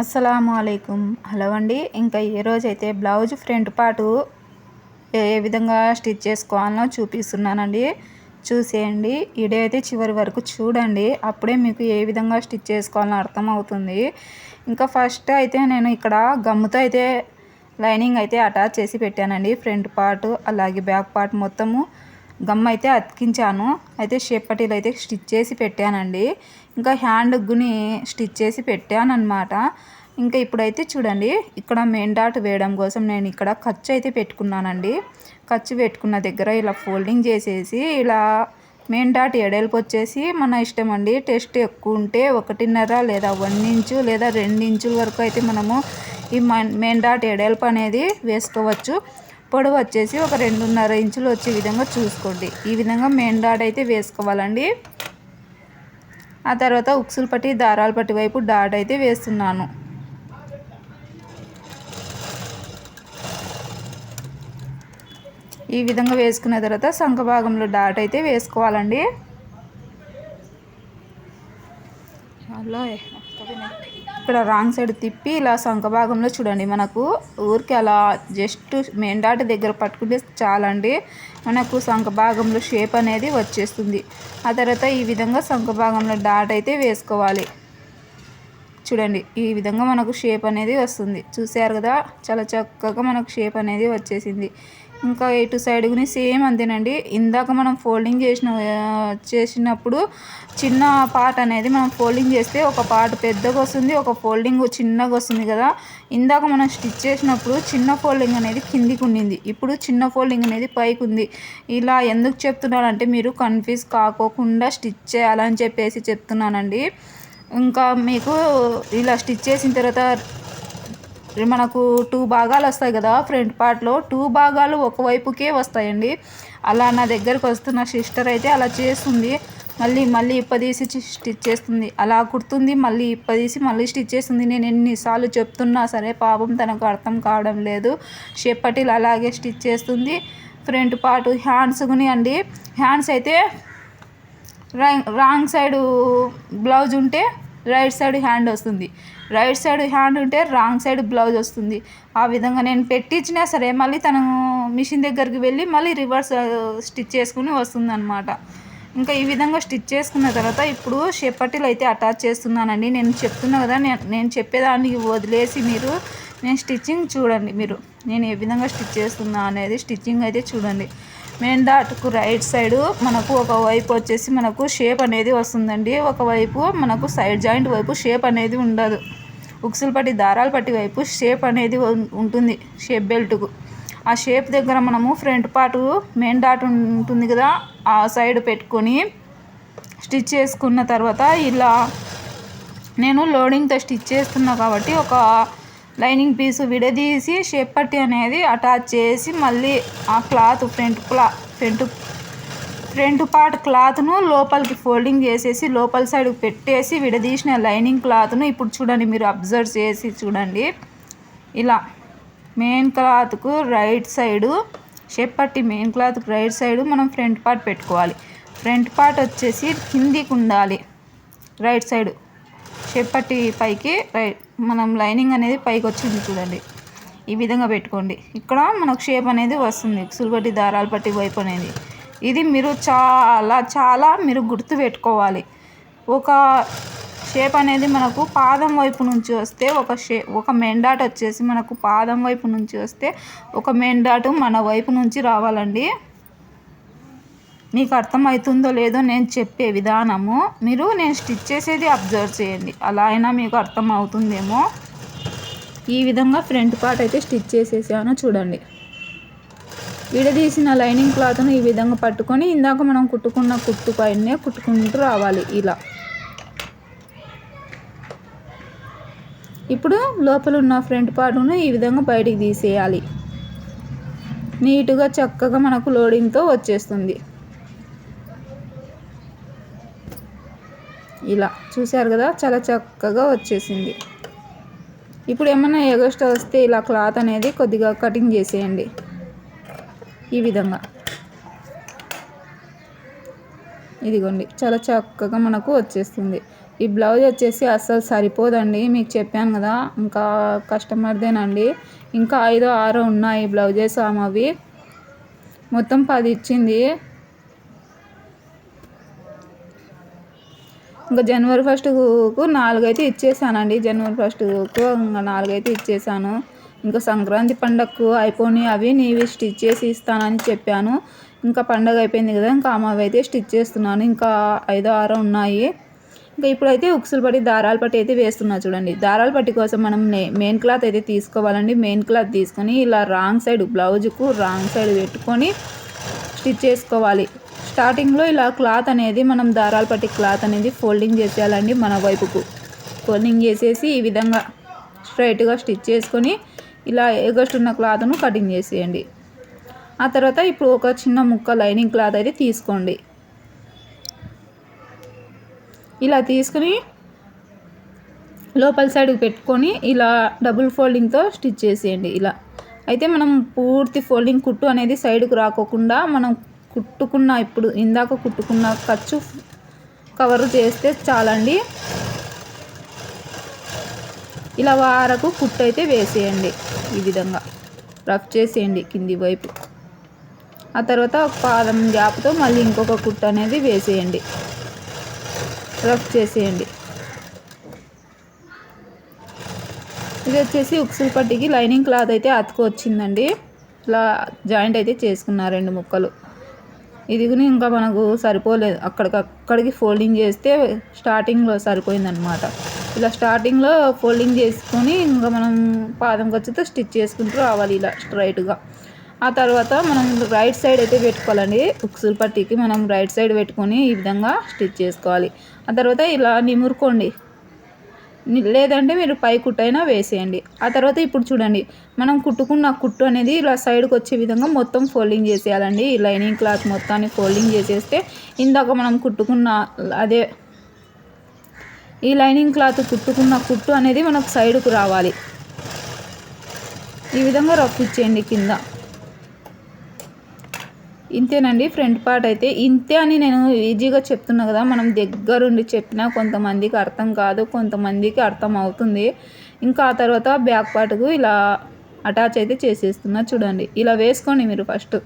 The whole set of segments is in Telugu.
అస్సలాము అలైకుం హలో అండి ఇంకా ఈ రోజైతే బ్లౌజ్ ఫ్రంట్ పార్ట్ ఏ విధంగా స్టిచ్ చేసుకోవాలో చూపిస్తున్నానండి. చూసేయండి వీడియో అయితే చివరి వరకు చూడండి అప్పుడే మీకు ఏ విధంగా స్టిచ్ చేసుకోవాలో అర్థమవుతుంది. ఇంకా ఫస్ట్ అయితే నేను ఇక్కడ గమ్ముతో అయితే లైనింగ్ అయితే అటాచ్ చేసి పెట్టానండి ఫ్రంట్ పార్ట్ అలాగే బ్యాక్ పార్ట్ మొత్తము. గమ్ అయితే అతికించాను అయితే షేప్ పట్టీలు అయితే స్టిచ్ చేసి పెట్టానండి. ఇంకా హ్యాండ్ గుని స్టిచ్ చేసి పెట్టాను అనమాట ఇంకా ఇప్పుడైతే చూడండి ఇక్కడ మెయిన్ డాట్ వేయడం కోసం నేను ఇక్కడ ఖర్చు అయితే పెట్టుకున్నానండి. ఖర్చు పెట్టుకున్న దగ్గర ఇలా ఫోల్డింగ్ చేసేసి ఇలా మెయిన్ డాట్ ఎడల్పు వచ్చేసి మన ఇష్టం అండి. టెస్ట్ ఎక్కువ ఉంటే ఒకటిన్నర లేదా వన్ ఇంచు లేదా రెండు ఇంచుల వరకు అయితే మనము ఈ మెయిన్ డాట్ ఎడల్పు అనేది వేసుకోవచ్చు. పొడవు వచ్చేసి ఒక రెండున్నర ఇంచులు వచ్చే విధంగా చూసుకోండి. ఈ విధంగా మెయిన్ డాట్ అయితే వేసుకోవాలండి. ఆ తర్వాత ఉక్సులు పట్టి దారాలు పట్టి వైపు డాట్ అయితే వేస్తున్నాను. ఈ విధంగా వేసుకున్న తర్వాత సంఖ భాగంలో డాట్ అయితే వేసుకోవాలండి. అలా ఇక్కడ రాంగ్ సైడ్ తిప్పి ఇలా సంఖ భాగంలో చూడండి. మనకు ఊరికి అలా జస్ట్ మెయిన్ డాట్ దగ్గర పట్టుకుంటే చాలండి. మనకు సంఖ భాగంలో షేప్ అనేది వచ్చేస్తుంది. ఆ తర్వాత ఈ విధంగా సంఖ భాగంలో డాట్ అయితే వేసుకోవాలి. చూడండి ఈ విధంగా మనకు షేప్ అనేది వస్తుంది. చూసారు కదా? చాలా చక్కగా మనకు షేప్ అనేది వచ్చేసింది. ఇంకా ఇటు సైడ్ కూడా సేమ్ అంతేనండి. ఇందాక మనం ఫోల్డింగ్ చేసిన చేసినప్పుడు చిన్న పార్ట్ అనేది మనం ఫోల్డింగ్ చేస్తే ఒక పార్ట్ పెద్దగా వస్తుంది ఒక ఫోల్డింగ్ చిన్నగా వస్తుంది కదా. ఇందాక మనం స్టిచ్ చేసినప్పుడు చిన్న ఫోల్డింగ్ అనేది కిందికి ఉండింది. ఇప్పుడు చిన్న ఫోల్డింగ్ అనేది పైకి ఉంది. ఇలా ఎందుకు చెప్తున్నానంటే మీరు కన్ఫ్యూజ్ కాకోకుండా స్టిచ్ చేయాలని చెప్పేసి చెప్తున్నానండి. ఇంకా మీకు ఇలా స్టిచ్ చేసిన తర్వాత మనకు టూ భాగాలు వస్తాయి కదా ఫ్రంట్ పార్ట్లో టూ భాగాలు ఒకవైపుకే వస్తాయండి. అలా నా దగ్గరకు వస్తున్న సిస్టర్ అయితే అలా చేస్తుంది. మళ్ళీ మళ్ళీ ఇప్పదీసి స్టిచ్ చేస్తుంది. అలా కుడుతుంది మళ్ళీ ఇప్పదీసి మళ్ళీ స్టిచ్ చేస్తుంది. నేను ఎన్నిసార్లు చెప్తున్నా సరే పాపం తనకు అర్థం కావడం లేదు. షెప్పటిలు అలాగే స్టిచ్ చేస్తుంది. ఫ్రంట్ పార్ట్ హ్యాండ్స్ గుని అండి. హ్యాండ్స్ అయితే రాంగ్ సైడు బ్లౌజ్ ఉంటే రైట్ సైడ్ హ్యాండ్ వస్తుంది. రైట్ సైడ్ హ్యాండ్ ఉంటే రాంగ్ సైడ్ బ్లౌజ్ వస్తుంది. ఆ విధంగా నేను పెట్టించినా సరే మళ్ళీ తను మిషన్ దగ్గరికి వెళ్ళి మళ్ళీ రివర్స్ స్టిచ్ చేసుకుని వస్తుంది అనమాట ఇంకా ఈ విధంగా స్టిచ్ చేసుకున్న తర్వాత ఇప్పుడు షెప్పటిలు అయితే అటాచ్ చేస్తున్నానండి. నేను చెప్తున్నా కదా నేను నేను చెప్పేదానికి వదిలేసి మీరు నేను స్టిచ్చింగ్ చూడండి మీరు. నేను ఏ విధంగా స్టిచ్ చేస్తున్నా అనేది స్టిచ్చింగ్ అయితే చూడండి. మెయిన్ డాట్కు రైట్ సైడ్ మనకు ఒక వైపు వచ్చేసి మనకు షేప్ అనేది వస్తుందండి. ఒకవైపు మనకు సైడ్ జాయింట్ వైపు షేప్ అనేది ఉండదు. ఉక్సులు పట్టి దారాలు పట్టి వైపు షేప్ అనేది ఉంటుంది. షేప్ బెల్ట్కు ఆ షేప్ దగ్గర మనము ఫ్రంట్ పార్ట్ మెయిన్ డాట్ ఉంటుంది కదా ఆ సైడ్ పెట్టుకొని స్టిచ్ చేసుకున్న తర్వాత ఇలా నేను లోడింగ్తో స్టిచ్ చేస్తున్నా కాబట్టి ఒక లైనింగ్ పీసు విడదీసి షేప్ పట్టి అనేది అటాచ్ చేసి మళ్ళీ ఆ క్లాత్ ఫ్రంట్ క్లా ఫ్రంట్ ఫ్రంట్ పార్ట్ క్లాత్ను లోపలికి ఫోల్డింగ్ చేసేసి లోపల సైడ్ పెట్టేసి విడదీసిన లైనింగ్ క్లాత్ను ఇప్పుడు చూడండి మీరు అబ్జర్వ్ చేసి చూడండి. ఇలా మెయిన్ క్లాత్కు రైట్ సైడు షేప్ పట్టి మెయిన్ క్లాత్కు రైట్ సైడు మనం ఫ్రంట్ పార్ట్ పెట్టుకోవాలి. ఫ్రంట్ పార్ట్ వచ్చేసి కిందికి ఉండాలి. రైట్ సైడు షేప్ పట్టి పైకి రైట్ మనం లైనింగ్ అనేది పైకి వచ్చింది చూడండి. ఈ విధంగా పెట్టుకోండి. ఇక్కడ మనకు షేప్ అనేది వస్తుంది. సులుబట్టి దారాలు పట్టి వైపు అనేది. ఇది మీరు చాలా చాలా మీరు గుర్తు పెట్టుకోవాలి. ఒక షేప్ అనేది మనకు పాదం వైపు నుంచి వస్తే ఒక షే ఒక మెండాట్ వచ్చేసి మనకు పాదం వైపు నుంచి వస్తే ఒక మెండాటు మన వైపు నుంచి రావాలండి. మీకు అర్థమవుతుందో లేదో నేను చెప్పే విధానము. మీరు నేను స్టిచ్ చేసేది అబ్జర్వ్ చేయండి. అలా అయినా మీకు అర్థం అవుతుందేమో ఈ విధంగా ఫ్రంట్ పార్ట్ అయితే స్టిచ్ చేసేసాను చూడండి. విడదీసిన లైనింగ్ క్లాత్ను ఈ విధంగా పట్టుకొని ఇందాక మనం కుట్టుకున్న కుట్టు పైనే కుట్టుకుంటూ రావాలి ఇలా. ఇప్పుడు లోపల ఉన్న ఫ్రంట్ పార్ట్ను ఈ విధంగా బయటికి తీసేయాలి. నీట్గా చక్కగా మనకు లోడింగ్తో వచ్చేస్తుంది. ఇలా చూశారు కదా చాలా చక్కగా వచ్చేసింది. ఇప్పుడు ఏమైనా ఎగస్ట్ వస్తే ఇలా క్లాత్ అనేది కొద్దిగా కటింగ్ చేసేయండి. ఈ విధంగా. ఇదిగోండి చాలా చక్కగా మనకు వచ్చేస్తుంది ఈ బ్లౌజ్ వచ్చేసి అస్సలు సరిపోదండి మీకు చెప్పాను కదా ఇంకా కస్టమర్దేనండి. ఇంకా ఐదో ఆరో ఉన్నాయి బ్లౌజెస్ ఆమెవి మొత్తం పది ఇచ్చింది. ఇంకా జనవరి ఫస్ట్కు నాలుగైతే ఇచ్చేసానండి. జనవరి ఫస్ట్కు ఇంకా నాలుగైతే ఇచ్చేసాను. ఇంకా సంక్రాంతి పండగకు అయిపోయి అవి నీవి స్టిచ్ చేసి ఇస్తానని చెప్పాను. ఇంకా పండగ అయిపోయింది కదా ఇంకా అమ్మవి అయితే స్టిచ్ చేస్తున్నాను. ఇంకా ఐదో ఆరో ఉన్నాయి. ఇంకా ఇప్పుడైతే ఉక్సులు పట్టి దారాల పట్టి అయితే వేస్తున్నా చూడండి. దారాల పట్టి కోసం మనం మెయిన్ క్లాత్ అయితే తీసుకోవాలండి. మెయిన్ క్లాత్ తీసుకొని ఇలా రాంగ్ సైడ్ బ్లౌజ్కు రాంగ్ సైడ్ పెట్టుకొని స్టిచ్ చేసుకోవాలి. స్టార్టింగ్లో ఇలా క్లాత్ అనేది మనం దారాలు పట్టి క్లాత్ అనేది ఫోల్డింగ్ చేసేయాలండి మన వైపుకు. ఫోల్డింగ్ చేసేసి ఈ విధంగా స్ట్రైట్గా స్టిచ్ చేసుకొని ఇలా ఎగస్ట్ ఉన్న క్లాత్ను కటింగ్ చేసేయండి. ఆ తర్వాత ఇప్పుడు ఒక చిన్న ముక్క లైనింగ్ క్లాత్ అయితే తీసుకోండి. ఇలా తీసుకుని లోపల సైడ్కి పెట్టుకొని ఇలా డబుల్ ఫోల్డింగ్తో స్టిచ్ చేసేయండి ఇలా. అయితే మనం పూర్తి ఫోల్డింగ్ కుట్టు అనేది సైడ్కు రాకోకుండా మనం కుట్టుకున్న ఇప్పుడు ఇందాక కుట్టుకున్న ఖర్చు కవర్ చేస్తే చాలండి. ఇలా వారకు కుట్టు అయితే వేసేయండి. ఈ విధంగా రఫ్ చేసేయండి కింది వైపు. ఆ తర్వాత ఒక పాదం గ్యాప్తో మళ్ళీ ఇంకొక కుట్టు అనేది వేసేయండి. రఫ్ చేసేయండి. ఇది వచ్చేసి ఉక్సులు పట్టికి లైనింగ్ క్లాత్ అయితే అతుకు వచ్చిందండి. ఇలా జాయింట్ అయితే చేసుకున్నారు రెండు ముక్కలు. ఇదిగుని ఇంకా మనకు సరిపోలేదు. అక్కడికక్కడికి ఫోల్డింగ్ చేస్తే స్టార్టింగ్లో సరిపోయిందనమాట ఇలా స్టార్టింగ్లో ఫోల్డింగ్ చేసుకొని ఇంకా మనం పాదం ఖర్చుతో స్టిచ్ చేసుకుంటూ రావాలి ఇలా స్ట్రైట్గా ఆ తర్వాత మనం రైట్ సైడ్ అయితే పెట్టుకోవాలండి. ఉక్సులు పట్టికి మనం రైట్ సైడ్ పెట్టుకొని ఈ విధంగా స్టిచ్ చేసుకోవాలి. ఆ తర్వాత ఇలా నిమురుకోండి. లేదంటే మీరు పై కుట్టైనా వేసేయండి. ఆ తర్వాత ఇప్పుడు చూడండి మనం కుట్టుకున్న కుట్టు అనేది ఇలా సైడ్కి వచ్చే విధంగా మొత్తం ఫోల్డింగ్ చేసేయాలండి. ఈ లైనింగ్ క్లాత్ మొత్తాన్ని ఫోల్డింగ్ చేసేస్తే ఇందాక మనం కుట్టుకున్న అదే ఈ లైనింగ్ క్లాత్ కుట్టుకున్న కుట్టు అనేది మనకు సైడ్కు రావాలి. ఈ విధంగా రఫ్ ఇచ్చేయండి కింద. ఇంతేనండి ఫ్రంట్ పార్ట్ అయితే. ఇంతే అని నేను ఈజీగా చెప్తున్నా కదా మనం దగ్గరుండి చెప్పినా కొంతమందికి అర్థం కాదు కొంతమందికి అర్థం అవుతుంది. ఇంకా ఆ తర్వాత బ్యాక్ పార్ట్కు ఇలా అటాచ్ అయితే చేసేస్తున్నా చూడండి. ఇలా వేసుకోండి మీరు ఫస్ట్.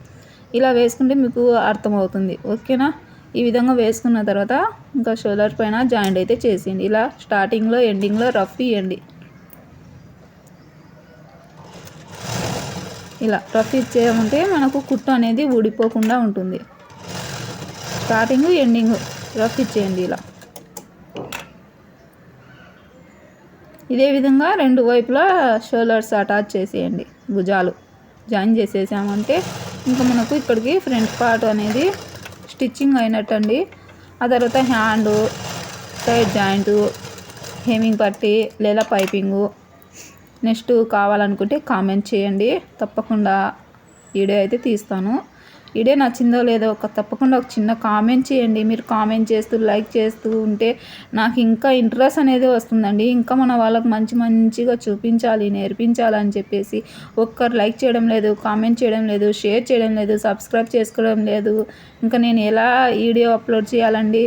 ఇలా వేసుకుంటే మీకు అర్థమవుతుంది ఓకేనా? ఈ విధంగా వేసుకున్న తర్వాత ఇంకా షోల్డర్ పైన జాయింట్ అయితే చేసేయండి. ఇలా స్టార్టింగ్లో ఎండింగ్లో రఫ్ ఇవ్వండి ఇలా రఫ్ ఇచ్చేయమంటే మనకు కుట్టు అనేది ఊడిపోకుండా ఉంటుంది. స్టార్టింగ్ ఎండింగ్ రఫ్ ఇచ్చేయండి ఇలా. ఇదే విధంగా రెండు వైపులా షోల్డర్స్ అటాచ్ చేసేయండి భుజాలు. జాయిన్ చేసేసామంటే ఇంకా మనకు ఇక్కడికి ఫ్రంట్ పార్ట్ అనేది స్టిచ్చింగ్ అయినట్టండి. ఆ తర్వాత హ్యాండ్ సైడ్ జాయింట్ హెమింగ్ పట్టి లేదా పైపింగు నెక్స్ట్ కావాలనుకుంటే కామెంట్ చేయండి. తప్పకుండా వీడియో అయితే తీస్తాను. వీడియో నచ్చిందో లేదో ఒక తప్పకుండా ఒక చిన్న కామెంట్ చేయండి. మీరు కామెంట్ చేస్తూ లైక్ చేస్తూ ఉంటే నాకు ఇంకా ఇంట్రెస్ట్ అనేది వస్తుందండి. ఇంకా మన వాళ్ళకి మంచి మంచిగా చూపించాలి నేర్పించాలి అని చెప్పేసి ఒక్కరు లైక్ చేయడం లేదు కామెంట్ చేయడం లేదు షేర్ చేయడం లేదు సబ్స్క్రైబ్ చేసుకోవడం లేదు. ఇంకా నేను ఎలా వీడియో అప్లోడ్ చేయాలండి?